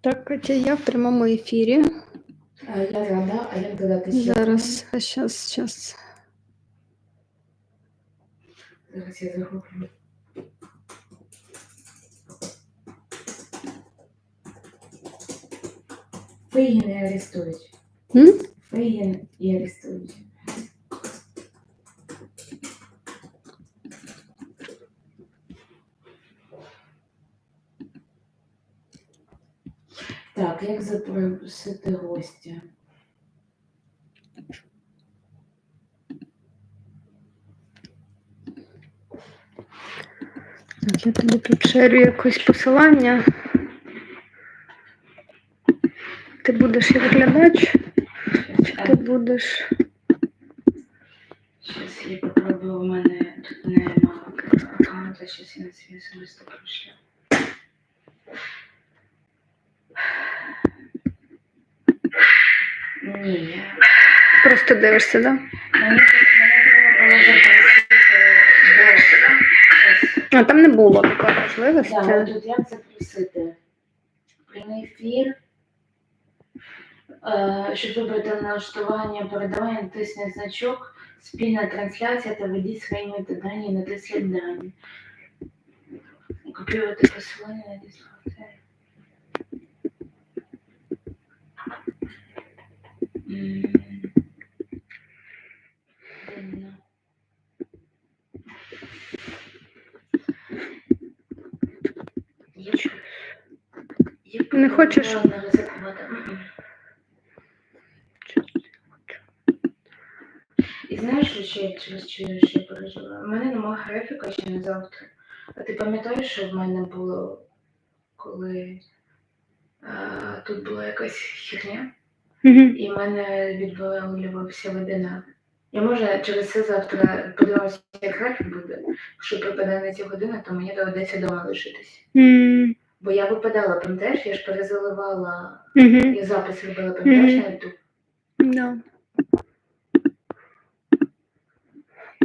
Так, Катя, я в прямому ефірі. А я рада, а як додати Зараз, зараз, зараз. Зараз я загублю. Фейгін і Арестович. М? Фейгін і Арестович. Так, як запросити гостя? Так, я тобі тут шерю якось посилання. Ти будеш як глядач, чи ти будеш. Сейчас я попробую, у мене тут нема аккаунта, сейчас я на свій особисто прийшла. Ні. Просто дивишся, так? Да? А там не було такої можливості. от тут як запросити? Прямий ефір. Е, Щоб вибрати налаштування передавання, натисни значок, спільна трансляція та введіть свої метадані і натисніть дані. Копіювати посилання надіслати. М. Дивно. Я чу- я Не хочеш? не. І знаєш, що я через що я переживаю? У мене нема графіка ще на завтра. А ти пам'ятаєш, що в мене було, коли а, тут була якась херня, і в мене відвалювався вебінар. Я може через це завтра подивимося, як графік буде. Якщо припадає на ці години, то мені доведеться дома лишитись. Бо я випадала, пам'ятаєш, я ж перезаливала, Угу. я запис робила, пам'ятаєш Мгм. на YouTube. Да.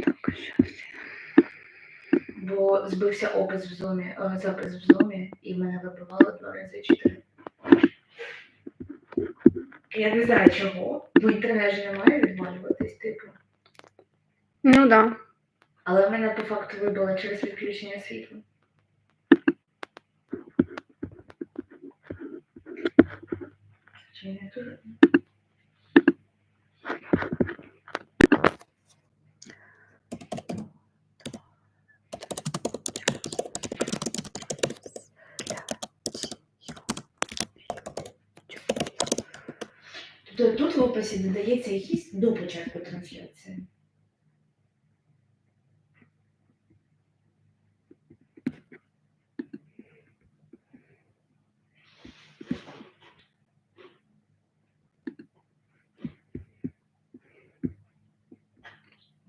Так, щас. Бо збився опис в зумі, е, запис в зумі, і мене вибивало два рази чотири. Я не знаю чого, бо інтернет же не має відвалюватись, типу. Ну да. Але мене по факту вибило через відключення світла. Чи не дуже? Тобто тут в описі додається якийсь до початку трансляції.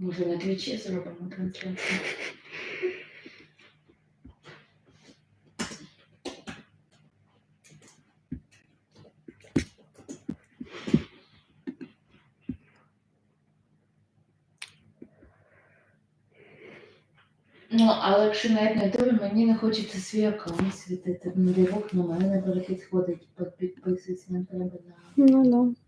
Може на твічі зробимо трансляцію. Ну, але якщо навіть на ютубі, мені не хочеться свій аккаунт світити. Ну, дивок на мене не перепідходить, підписується, не на. Ну да.